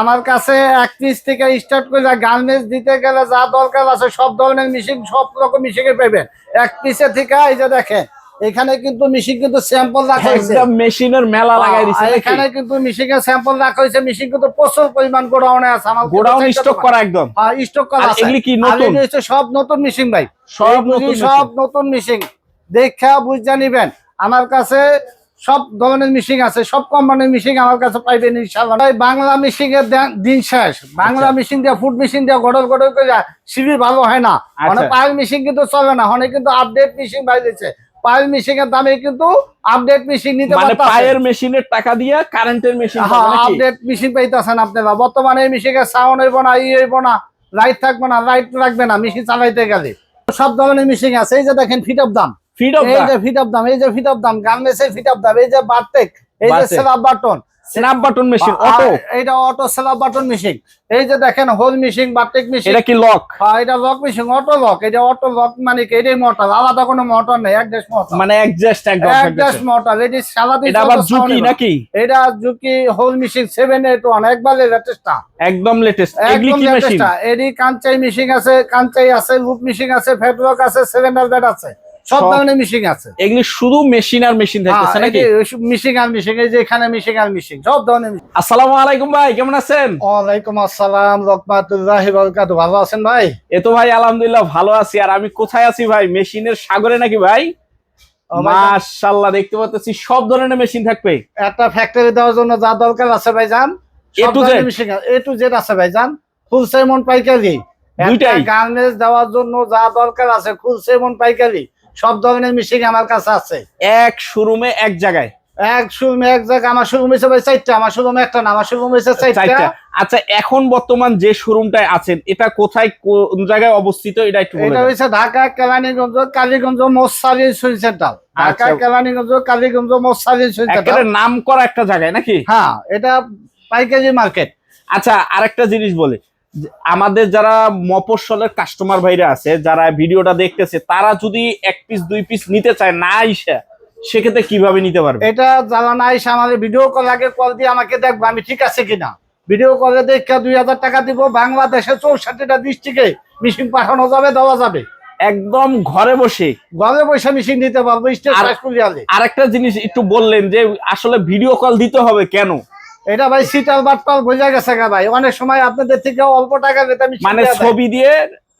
আমার কাছে এক পিস থেকে স্টার্ট করে গার্মেন্টস দিতে গেলে যা দরকার আছে সব ধরনের মেশিন সব রকম মেশিনে পাবেন। এক পিসে থেকে এই যে দেখেন এখানে কিন্তু মেশিন কিন্তু স্যাম্পল রাখা হয়েছে। একদম মেশিনের মেলা লাগাই দিছে এখানে কিন্তু মেশিনের স্যাম্পল রাখা হয়েছে। মেশিন কিন্তু প্রচুর পরিমাণ গোডাউনে আছে। আমার গোডাউন স্টক করা একদম। হ্যাঁ স্টক করা আছে। এগুলি কি নতুন? হচ্ছে সব নতুন মেশিন ভাই। সব নতুন সব নতুন মেশিন দেখা বুঝা নিবেন। আমার কাছে সব ধরনের মিশিং আছে সব কোম্পানির মিশিং আমার কাছে পাইবেন ইনশাআল্লাহ। ভাই বাংলা মিশিং এর দিন শেষ। বাংলা আচ্ছা। মিশিং দিয়ে ফুড মেশিন দিয়ে গড়ল গড়ল করে সিঁড়ি ভালো হয় না। আচ্ছা। অনেক পায়ের মিশিং কিন্তু চলে না অনেক কিন্তু আপডেট মিশিং বাইরেছে পায়ের মিশিং এর দামে কিন্তু আপডেট মিশিং নিতে মানে। পায়ের মেশিনের টাকা দিয়ে কারেন্টের মেশিন আপডেট মেশিন পাইতেছেন আপনারা। বর্তমানে এই মেশিনের সাউন্ড হইব না ই হইব না লাইট থাকবে না লাইট রাখবে না মেশিন চালাইতে গেলে। সব ধরনের মেশিন আছে। এই যে দেখেন ফিট অফ দাম ফিড অফ এই যে ফিট অফ দাম এই যে ফিট অফ দাম গার্মেন্টসের ফিট অফ দাম এই যে বারটেক এই যে। Button snap button machine auto এইটা অটো সেলাপ বাটন মেশিন এই যে দেখেন হোল মেশিন বারটেক মেশিন এটা কি লক এটা লক মেশিন অটো লক এটা অটো লক মানে কি? এটাই মোটর আলাদা কোনো মোটর নেই ডেশ মোটর মানে অ্যাডজাস্ট একদম। ডেশ মোটর এটি সারাদিন এটা আবার হবে। নাকি? এটা Juki hole machine seven eight one একবারে লেটেস্টটা একদম লেটেস্ট এগুলি কি মেশিন এডি কাঞ্চাই মেশিন আছে কাঞ্চাই আছে লুপ মেশিন আছে ফেটলক আছে সিলিন্ডার বেড আছে। সব ধরনের মেশিন আছে। এগুলি শুধু মেশিন আর মেশিন থাকতেছে নাকি? মিশিং আর মিশিং এই যে এখানে মিশিং আর মিশিং সব ধরনের। আসসালামু আলাইকুম ভাই কেমন আছেন? ওয়ালাইকুম আসসালাম রহমাতুল্লাহি বারাকাতু ভালো আছেন ভাই? এ তো ভাই আলহামদুলিল্লাহ ভালো আছি। আর আমি কোথায় আছি ভাই? মেশিনের সাগরে নাকি ভাই? মাশাআল্লাহ দেখতে পাচ্ছি সব ধরনের মেশিন থাকবে। একটা ফ্যাক্টরি দেওয়ার জন্য যা দরকার আছে ভাই যান A to Z? Missing A to Z আছে ভাই যান ফুল সেমন পাইকারি। দুইটাই? গার্মেন্টস দেওয়ার জন্য যা দরকার আছে ফুল সেমন পাইকারি। সব ধরনের মিশিং আমার কাছে আছে। এক শোরুমে এক জায়গায়? এক শোরুমে এক জায়গা আমার শোরুম হয়েছে ভাই চারটা আমার শোরুম একটা না আমার শোরুম হয়েছে চারটা। আচ্ছা এখন বর্তমান যে শোরুমটায় আছেন এটা কোথায় কোন জায়গায় অবস্থিত এটা একটু এটা। হয়েছে ঢাকা কেরানীগঞ্জ কালীগঞ্জ মোসারি সুইন সেন্টার ঢাকা। কেরানীগঞ্জ কালীগঞ্জ মোসারি সুইন সেন্টার নাম করা একটা জায়গায় নাকি? হ্যাঁ এটা পাইকারি মার্কেট। আচ্ছা আরেকটা জিনিস বলে। আমাদের যারা মফস্বলের কাস্টমার ভাইরা আছে যারা ভিডিওটা দেখতেছে তারা যদি এক পিস দুই পিস নিতে চায় না আইসা সেক্ষেত্রে কীভাবে নিতে পারবে? এটা যারা নাই সে আমাদের ভিডিও কল আগে কল দিয়ে আমাকে দেখব আমি ঠিক আছে কিনা। ভিডিও কলে দেখে দুই হাজার টাকা দিব বাংলাদেশে চৌষট্টিটা ডিস্ট্রিক্টে মিশিং পাঠানো যাবে দেওয়া যাবে। একদম ঘরে বসে। ঘরে বসে মিশিং দিতে পারব আরেকটা জিনিস একটু বললেন যে আসলে ভিডিও কল দিতে হবে কেন? এটা ভাই সিটাল বাটপাল বোঝা গেছে গা ভাই। অনেক সময় আপনাদের থেকে অল্প টাকা আমি মানে ছবি দিয়ে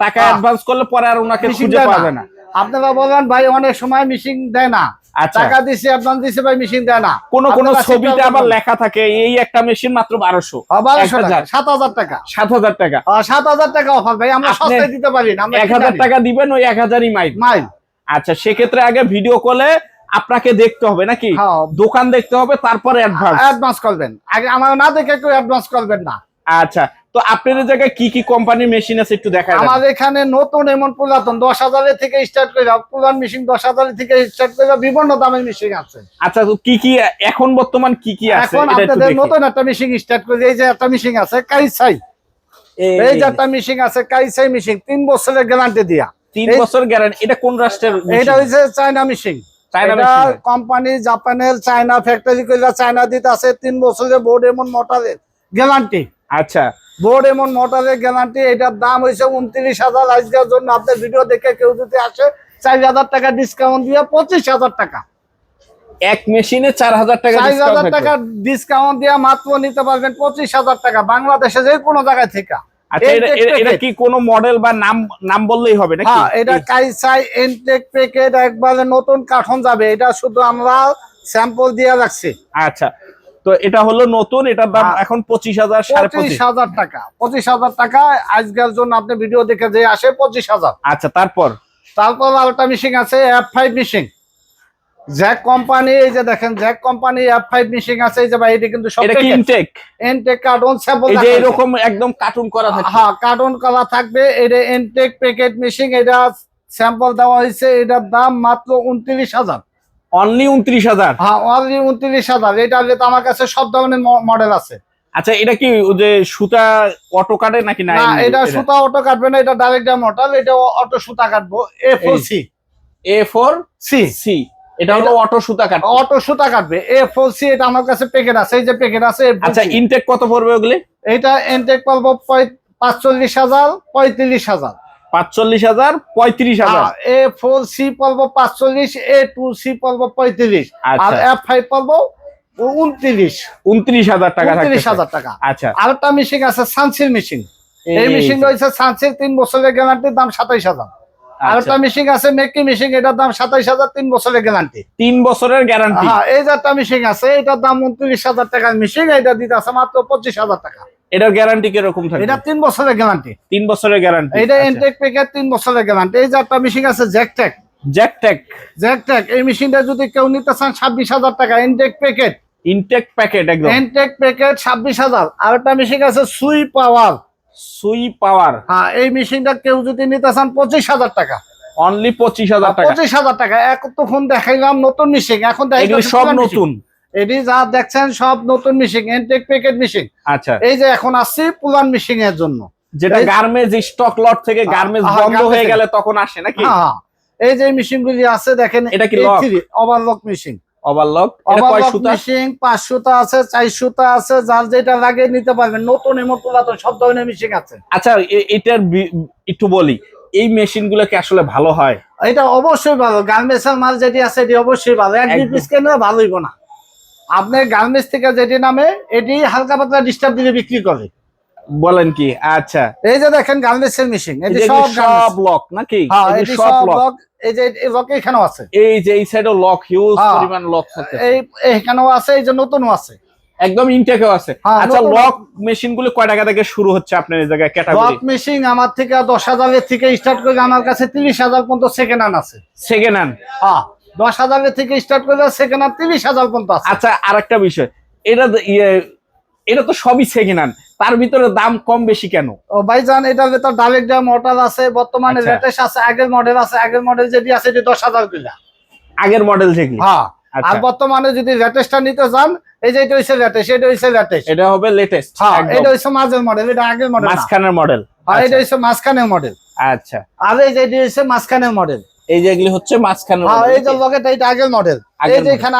টাকা। অ্যাডভান্স করলে পরে আর ওনাকে খুঁজে পাবে না। আপনারা বলেন ভাই অনেক সময় মিশিং দেয় না। আচ্ছা। টাকা দিছে অ্যাডভান্স দিছে ভাই মিশিং দেয় না। কোন কোন ছবিতে আবার লেখা থাকে এই একটা মেশিন মাত্র বারোশো। সাত হাজার টাকা। সাত হাজার টাকা। সাত হাজার টাকা অফার ভাই আমরা সস্তায় দিতে পারি না এক হাজার টাকা দিবেন ওই এক হাজারই মাইল। মাইল। আচ্ছা সেক্ষেত্রে আগে ভিডিও কলে আপনাকে দেখতে হবে নাকি? হ্যাঁ। দোকান দেখতে হবে তারপরে অ্যাডভান্স অ্যাডভান্স করবেন আগে আমার না দেখে কেউ অ্যাডভান্স করবেন না। আচ্ছা তো আপনাদের জায়গায় কি কি কোম্পানির মেশিন আছে একটু দেখা আমাদের এখানে নতুন এমন পুরাতন দশ হাজারের থেকে স্টার্ট করে পুরান মেশিন দশ হাজারের থেকে স্টার্ট করে বিভিন্ন দামের মেশিন আছে। আচ্ছা তো কি কি এখন বর্তমান কি কি আছে? এখন আপনাদের নতুন একটা মেশিন স্টার্ট করে এই যে একটা মেশিন আছে কাইসাই এই এই যে একটা মেশিন আছে কাইসাই মেশিন তিন বছরের গ্যারান্টি দিয়া। তিন বছর গ্যারান্টি এটা কোন রাষ্ট্রের এটা হচ্ছে চায়না মেশিন কোম্পানি জাপানের চায়না ফ্যাক্টরি কইলা চায়না দিতে আছে তিন বছরের বোর্ড এমন মোটরের গ্যারান্টি আচ্ছা। বোর্ড এমন মোটরের গ্যারান্টি এটার দাম হয়েছে উনত্রিশ হাজার। আজকের জন্য আপনার ভিডিও দেখে কেউ যদি আসে চার হাজার টাকা ডিসকাউন্ট দিয়ে পঁচিশ হাজার টাকা। এক মেশিনে চার হাজার টাকা চার হাজার টাকা ডিসকাউন্ট দিয়ে মাত্র নিতে পারবেন পঁচিশ হাজার টাকা বাংলাদেশে যে কোনো জায়গায় থেকে। আচ্ছা এটা- এটা- এটা। কি কোনো মডেল বা নাম নাম বললেই হবে নাকি? হ্যাঁ এটা কাইসাই এনটেক প্যাকেট একবারে নতুন কাঠন যাবে। এটা শুধু আমরা স্যাম্পল দিয়ে রাখছি। আচ্ছা তো এটা হলো নতুন দাম হ্যাঁ। এখন পঁচিশ হাজার পঁচিশ। হাজার টাকা। পঁচিশ হাজার টাকা আজকের জন্য আপনি ভিডিও দেখে যে আসে পঁচিশ হাজার। আচ্ছা তারপর? তারপর আরেকটা মেশিন আছে F five machine Jack company এই যে দেখেন Jack company F five machine আছে এই যে ভাই এটা কিন্তু সব এটা কি ইনটেক এনটেক কার্টন স্যাম্পল এই যে এরকম একদম কার্টুন করা থাকে হ্যাঁ কার্টুন করা থাকবে। এটা এনটেক প্যাকেট মেশিন এটা স্যাম্পল দেওয়া হয়েছে এটার দাম মাত্র উনত্রিশ হাজার। অনলি উনত্রিশ হাজার? হ্যাঁ অনলি উনত্রিশ হাজার। এটা আমার কাছে সব ধরনের মডেল আছে। আচ্ছা এটা কি যে সুতা অটো কাটে নাকি না? না এটা সুতা অটো কাটবে না এটা ডাইরেক্ট মডেল এটা অটো সুতা কাটবো A four C A four C C এটা হলো অটো সুতা কাট অটো সুতা কাটবে। এ ফোর সি এটা আমার কাছে প্যাকেট আছে। এই যে প্যাকেট আছে আচ্ছা ইনটেক কত পড়বে ওগুলি? এটা এনটেক পাবো পঁয়- পাঁচচল্লিশ হাজার পঁয়ত্রিশ হাজার। পাঁচচল্লিশ হাজার পঁয়ত্রিশ হাজার। এ ফোর সি পড়ব পাঁচচল্লিশ এ টু সি পড়ব পঁয়ত্রিশ। আর আচ্ছা এফ ফাইভ পড়ব উনত্রিশ। উনত্রিশ হাজার টাকা উনত্রিশ হাজার টাকা। আচ্ছা। আরেকটা মেশিন আছে সানসিল মেশিন এই মেশিন। রয়েছে সানসিল তিন বছরের গ্যারান্টির দাম সাতাইশ হাজার। আরেকটা আচ্ছা, মেশিন আছে মেকি মেশিন এটার দাম সাতাইশ হাজার তিন বছরের গ্যারান্টি তিন বছরের গ্যারান্টি হ্যাঁ এই যে একটা মেশিন আছে এটার দাম উনত্রিশ হাজার টাকার মেশিন এটা দিতে আছে মাত্র পঁচিশ হাজার টাকা। এটার গ্যারান্টি কীরকম থাকবে? এটা তিন বছরের গ্যারান্টি তিন বছরের গ্যারান্টি এটা এনটেক প্যাকেট তিন বছরের গ্যারান্টি এই যে একটা মেশিন আছে জ্যাকটেক জ্যাকটেক জ্যাকটেক এই মেশিনটা যদি কেউ নিতে চান ছাব্বিশ হাজার টাকা এনটেক প্যাকেট ইনটেক প্যাকেট একদম। এনটেক প্যাকেট ছাব্বিশ হাজার। আর একটা মেশিন আছে সুই পাওয়ার সুই পাওয়ার। হ্যাঁ এই মেশিনটা কেউ যদি নিতে চান পঁচিশ হাজার টাকা। অনলি পঁচিশ হাজার টাকা। পঁচিশ হাজার টাকা। এক তখন দেখাইলাম নতুন মেশিন এখন দেখাইতেছি সব নতুন। এটি যা দেখছেন সব নতুন মেশিন এনটেক প্যাকেট মেশিন আচ্ছা। এই যে এখন আসছি পুরান মেশিন এর জন্য। যেটা গার্মেজ স্টক লট থেকে গার্মেন্টস হ্যাঁ, বন্ধ হয়ে গেলে তখন আসে নাকি? হ্যাঁ হ্যাঁ। এই যে মেশিন গুলি আছে দেখেন এটা কি? ওভারলক মেশিন ওভারলক এটা কয় ওভারলক সুতা? মেশিন পাঁচ সুতা আছে চার সুতা আছে যার যেটা লাগে নিতে পারবেন। নতুন এমন পুরাতন সব ধরনের মেশিন আছে। আচ্ছা এটার একটু বলি এই মেশিনগুলো কি আসলে ভালো হয়? এটা অবশ্যই ভালো। গার্মেন্টস এর মাল যেটি আছে এটি অবশ্যই ভালো। এক দুই পিস কেন ভালো হইব না। আপনার গার্মেন্টস থেকে যেটি নামে এটি হালকা পাতলা ডিস্টার্ব দিয়ে বিক্রি করে। বলেন কি? আচ্ছা। এই যে দেখেন গার্মেন্টস এর মেশিন এটি এগুলো সব সব লক নাকি? হ্যাঁ এগুলো এটি সব লক এই যে এই লক এখানেও আছে। এই যে এই সাইডে লক হিউজ হ্যাঁ। পরিমাণ লক থাকে এই এখানেও আছে এই যে নতুনও আছে। একদম ইনটেকও আছে। হ্যাঁ, আচ্ছা লক মেশিনগুলো কয় টাকা থেকে শুরু হচ্ছে আপনার এই জায়গায় ক্যাটাগরি লক মেশিন আমার থেকে দশ হাজারের থেকে স্টার্ট করে আমার কাছে তিরিশ হাজার পর্যন্ত সেকেন্ড হ্যান্ড আছে। সেকেন্ড হ্যান্ড হ্যাঁ দশ হাজারের থেকে স্টার্ট করে সেকেন্ড হ্যান্ড তিরিশ হাজার পর্যন্ত আছে। আচ্ছা আরেকটা বিষয়। এটা এটা তো সবই সেকেন্ড হ্যান্ড তার ভিতরে দাম কম বেশি কেন? ও ভাইজান এটার ভেতর ডাইরেক্ট ড্রাম মডেল আছে বর্তমানে আচ্ছা। লেটেস্ট আছে আগের মডেল আছে আগের মডেল যেটি আছে এটি দশ হাজার করে। আগের মডেল যেগুলি হ্যাঁ। আর আচ্ছা। বর্তমানে যদি লেটেস্টটা নিতে চান এই যে এটা হচ্ছে লেটেস্ট এটা হচ্ছে লেটেস্ট এটা হবে লেটেস্ট হ্যাঁ এটা হচ্ছে মাঝের মডেল এটা আগের মডেল মাঝখানের মডেল আর এটা হচ্ছে মাঝখানের মডেল আচ্ছা। আর এই যে এটি হচ্ছে মাঝখানের মডেল এই যেগুলি হচ্ছে মাঝখানের হ্যাঁ এই যে লকেট এটা আগের মডেল এই যে এখানে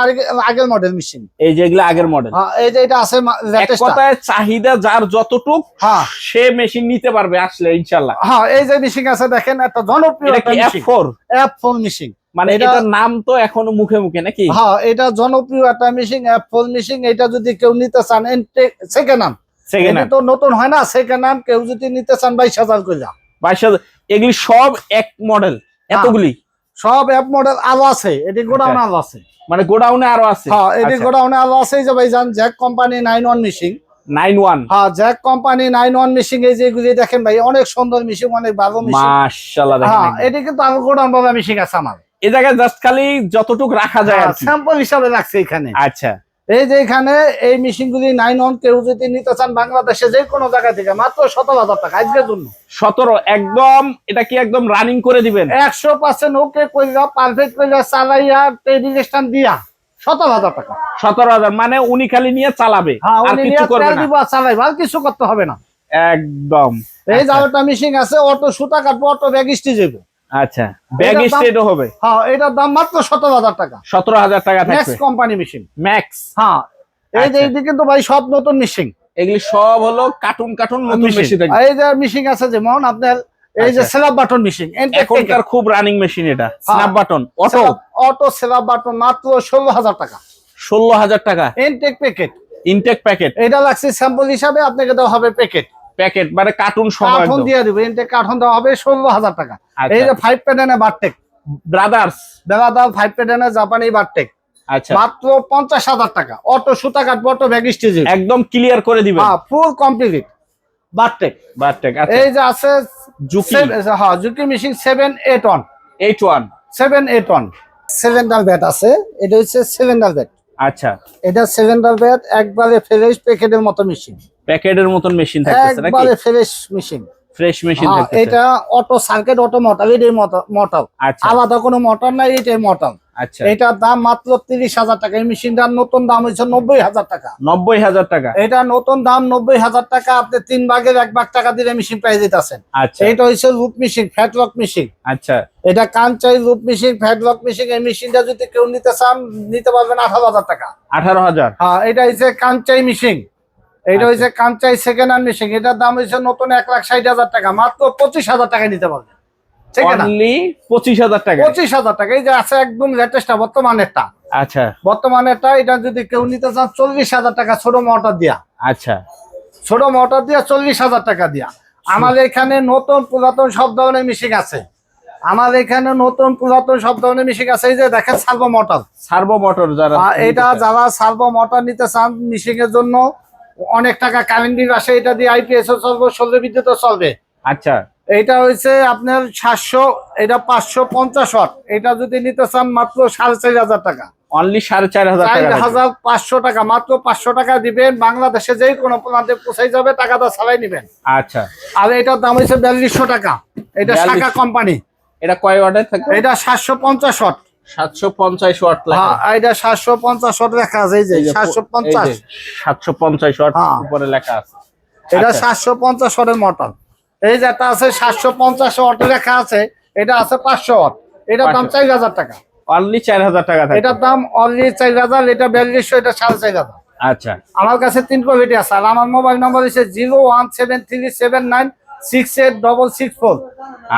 আগের মডেল মেশিন এই যেগুলো আগের মডেল হ্যাঁ এই যে এটা আছে কথায় চাহিদা যার যতটুক হ্যাঁ। সে মেশিন নিতে পারবে আসলে ইনশাল্লাহ হ্যাঁ এই যে মেশিন আছে দেখেন একটা জনপ্রিয় এটা একটা কি এফ মেশিন মানে এটা- এটার নাম তো এখনও মুখে মুখে নাকি? হ্যাঁ এটা জনপ্রিয় একটা মেশিন ফোন মেশিন এটা যদি কেউ নিতে চান সেকেন্ড হ্যান্ড সেকেন্ড তো নতুন হয় না সেকেন্ড হ্যান্ড কেউ যদি নিতে চান বাইশ হাজার করে বাইশ হাজার এগুলি সব এক মডেল এতগুলি? সব অ্যাপ মডেল আলো আছে। এটি গোডাউন আলো আছে। মানে গোডাউনে আরও আছে? হ্যাঁ এটি গোডাউনে আলো আছে। এই যে ভাইজান Jack company nine one machine nine one হ্যাঁ Jack company nine one machine এই যেগুলি দেখেন ভাই অনেক সুন্দর মেশিন অনেক ভালো মেশিন মাশাল্লাহ হ্যাঁ এটি কিন্তু আলো গোডাউন বাবা মেশিন আছে আমার। এই জায়গায় জাস্ট খালি যতটুক রাখা যায় আর স্যাম্পল হিসাবে রাখছে এখানে। আচ্ছা। এই যে এখানে এই মেশিন গুলি নাইন ওয়ান কেউ যদি নিতে চান বাংলাদেশে যে কোনো জায়গা থেকে মাত্র সতেরো হাজার টাকা আজকের জন্য। সতেরো একদম এটা কি একদম রানিং করে দিবেন? একশো পার্সেন্ট ওকে কইরা পারফেক্ট কইরা চালাইয়া টেডিলেশন দিয়া সতেরো হাজার টাকা। সতেরো হাজার মানে উনি খালি নিয়ে চালাবে হ্যাঁ কিছু চালাইবা আর করতে হবে না। একদম। এই আচ্ছা। যাওয়াটা মেশিন আছে অটো সুতা কাটবো অটো ব্যাগ স্টিচ যাব আচ্ছা ব্যাগ স্টেটও হবে। হ্যাঁ এটার দাম মাত্র সতেরো হাজার টাকা। সতেরো হাজার টাকা ম্যাক্স কোম্পানি মেশিন ম্যাক্স হ্যাঁ এই যে আচ্ছা। এইদিকে কিন্তু ভাই সব নতুন মেশিন এগুলি সব হলো কার্টুন কার্টুন নতুন মেশিন এই যে মেশিন আছে যেমন আপনার এই যে। স্ল্যাব বাটন মেশিন এখনকার খুব রানিং মেশিন এটা। Snap button auto auto slab button মাত্র ষোলো হাজার টাকা। ষোলো হাজার টাকা। এনটেক প্যাকেট ইনটেক প্যাকেট এটা লাগছে স্যাম্পল হিসাবে আপনাকে দেওয়া হবে প্যাকেট প্যাকেট মানে কার্টুন সহ কার্টন দিয়ে দিবে এনটেক কার্টন দেওয়া হবে ষোলো হাজার টাকা। আচ্ছা। এই যে ফাইভ প্যাটার্নে বারটেক ব্রাদার্স দেখা দাও ফাইভ প্যাটার্নে জাপানি বারটেক আচ্ছা। মাত্র পঞ্চাশ হাজার টাকা। অটো সুতা কাটবো অটো ব্যাগ স্টেজ একদম ক্লিয়ার করে দিবেন। হ্যাঁ ফুল কমপ্লিট বারটেক বারটেক আচ্ছা। এই যে আছে জুকি হ্যাঁ Juki machine seven eight one eight one seven eight one seven ডাল ব্যাট আছে। এটা হচ্ছে সেভেন ডাল ব্যাট আচ্ছা। এটা সেভেন ডাল ব্যাট একবারে ফ্রেশ প্যাকেটের মতো মেশিন প্যাকেটের মতন মেশিন থাকতেছে নাকি? একবারে ফ্রেশ মেশিন ফ্রেশ মেশিন থাকে থাকতেছে। এটা অটো সার্কিট অটো মোটর এটাই মোটর আচ্ছা। আলাদা কোনো মোটর নাই এটাই মোটর আচ্ছা। এটার দাম মাত্র তিরিশ হাজার টাকা। এই মেশিনটার নতুন দাম হচ্ছে নব্বই হাজার টাকা। নব্বই হাজার টাকা। এটা নতুন দাম নব্বই হাজার টাকা। আপনি তিন ভাগের এক ভাগ টাকা দিলে মেশিন পেয়ে যেতেছেন আচ্ছা। এটা হচ্ছে রুট মেশিন ফ্যাটলক মেশিন আচ্ছা। এটা কাঞ্চাই রুট মেশিন ফ্যাটলক মেশিন এই মেশিনটা যদি কেউ নিতে চান নিতে পারবেন আঠারো হাজার টাকা। আঠারো হাজার। হ্যাঁ এটা হচ্ছে কাঞ্চাই মেশিন এটা। হচ্ছে কাঞ্চাই সেকেন্ড হ্যান্ড মেশিন এটার দাম হচ্ছে নতুন এক লাখ ষাট হাজার টাকা। মাত্র পঁচিশ হাজার টাকা নিতে পারবেন? অনলি টাকা। পঁচিশ হাজার টাকা। এই যে আছে একদম লেটেস্টটা বর্তমানেরটা। আচ্ছা। বর্তমানেরটা এটা যদি কেউ নিতে চান চল্লিশ হাজার টাকা ছোট মোটর দিয়া। আচ্ছা। ছোট মোটর দিয়া চল্লিশ হাজার টাকা দিয়া। আমার এখানে নতুন পুরাতন সব ধরনের মিশিং আছে। আমার এখানে নতুন পুরাতন সব ধরনের মিশিং আছে। এই যে দেখেন সার্ভো মোটর সার্ভো মোটর যারা এটা যারা সার্ভো মোটর নিতে চান মিশিং এর জন্য অনেক টাকা কারেন্ট বিল আসে। এটা দিয়ে আইপিএস চলবে সৌর বিদ্যুৎ চলবে। আচ্ছা। এটা হচ্ছে আপনার সাতশো এটা পাঁচশো পঞ্চাশ ওয়াট। এটা যদি নিতে চান মাত্র সাড়ে চার হাজার টাকা। অনলি সাড়ে চার হাজার। হাজার পাঁচশো টাকা মাত্র পাঁচশো টাকা দিবেন। বাংলাদেশে যেই কোনো প্রান্তে পৌঁছাই যাবে টাকাটা ছাড়াই নিবেন। আচ্ছা। আর এটার দাম হচ্ছে বিয়াল্লিশশো টাকা। এটা শাখা কোম্পানি। এটা কয় ওয়াটের থাকবে? এটা সাতশো পঞ্চাশ ওয়াট। সাতশো পঞ্চাশ ওয়াট হ্যাঁ এটা সাতশো পঞ্চাশ ওয়াট লেখা আছে এই যে সাতশো পঞ্চাশ। সাতশো পঞ্চাশ ওয়াট হ্যাঁ। উপরে লেখা আছে। এটা আচ্ছা। সাতশো পঞ্চাশ ওয়াটের মোটর এই যে একটা আছে সাতশো পঞ্চাশ ওয়াট লেখা আছে এটা আছে পাঁচশো ওয়াট। এটার দাম চার হাজার টাকা। অনলি চার হাজার টাকা এটার দাম অলরেডি চার হাজার এটা বিয়াল্লিশশো এটা সাড়ে চার হাজার। আচ্ছা। আমার কাছে তিন কোয়ালিটি আছে আর আমার মোবাইল নম্বর হচ্ছে zero one seven three seven nine six eight double six four.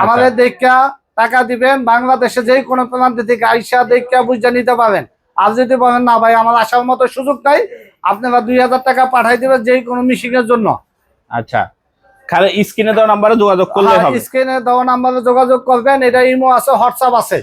আমাদের দেখা টাকা দিবেন বাংলাদেশে যে কোনো প্রান্ত থেকে আইসা দেখা বুঝে নিতে পারেন। আর যদি বলেন না ভাই আমার আসার মতো সুযোগ নাই আপনারা দুই হাজার টাকা পাঠাই দিবেন যে কোনো মিশিং এর জন্য। আচ্ছা। স্ক্রিনে দেওয়া নাম্বারে যোগাযোগ করলে হবে। স্ক্রিনে দেওয়া নাম্বারে যোগাযোগ করবেন এটা ইমো আছে হোয়াটসঅ্যাপ আছে।